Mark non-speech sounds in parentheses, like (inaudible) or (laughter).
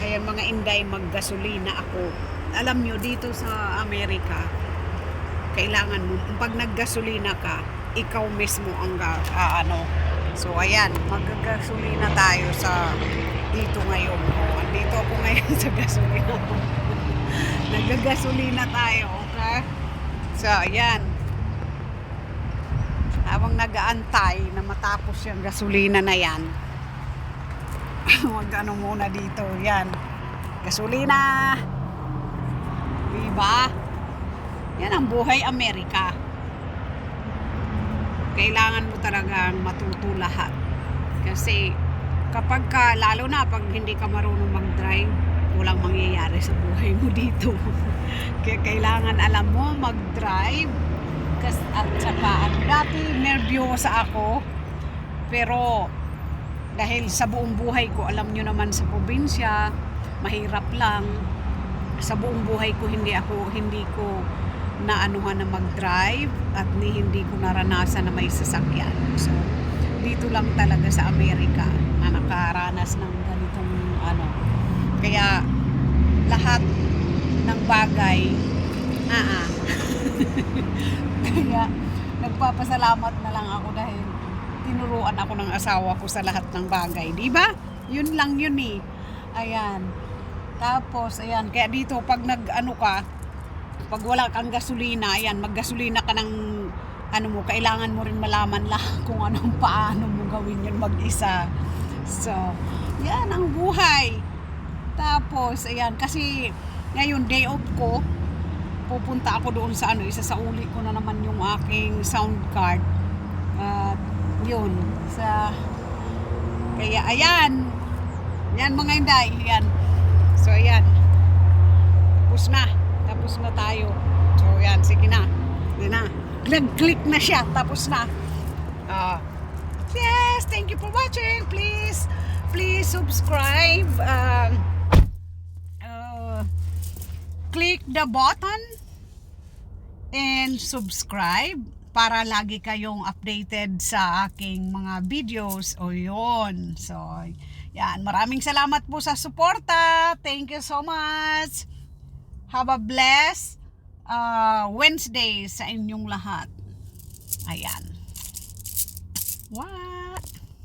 Ayan mga inday, maggasolina ako. Alam nyo, dito sa Amerika, kailangan mo, pag naggasolina ka, ikaw mismo ang ga, ah, ano. So ayan, maggasolina tayo sa dito ngayon. Oh, andito ako ngayon (laughs) sa gasolina. Nagagasolina tayo, okay? So ayan. Habang nag-aantay na matapos yung gasolina na yan, (laughs) Huwag ano muna dito. Yan. Gasolina. Diba? Yan ang buhay Amerika. Kailangan mo talagang matuto lahat. Kasi kapag ka, lalo na pag hindi ka marunong mag-drive, walang mangyayari sa buhay mo dito. (laughs) Kaya kailangan alam mo mag-drive. Kas, at saka, ano, dati nervyosa ako. Pero dahil sa buong buhay ko, alam nyo naman sa probinsya, mahirap lang. Sa buong buhay ko, hindi ako, hindi ko naanuhan na mag-drive at ni hindi ko naranasan na may sasakyan. So, dito lang talaga sa Amerika na nakaranas ng ganitong ano. Kaya, lahat ng bagay, ah ah. (laughs) Kaya, nagpapasalamat na lang ako dahil tinuruan ako ng asawa ko sa lahat ng bagay. Di ba? Yun lang yun eh. Ayan. Tapos, ayan. Kaya dito, pag nag, ano ka, pag wala kang gasolina, ayan, maggasolina ka ng, ano mo, kailangan mo rin malaman lang (laughs) kung anong paano mo gawin yun mag-isa. So, yan ang buhay. Tapos, ayan, kasi ngayon, day off ko, pupunta ako doon sa ano, isa sa uli ko na naman yung aking sound card. At yun, sa kaya ayan. Yan mga inday, yan. So ayan. Tapos na. Tapos na tayo. So yan, sige na. Yan na. Nag-click na siya. Tapos na. Ah. yes, thank you for watching. Please, please subscribe. Um, uh, click the button and subscribe para lagi kayong updated sa aking mga videos o yun. So, yan. Maraming salamat po sa suporta. Thank you so much. Have a blessed uh, Wednesday sa inyong lahat. Ayan. Wow.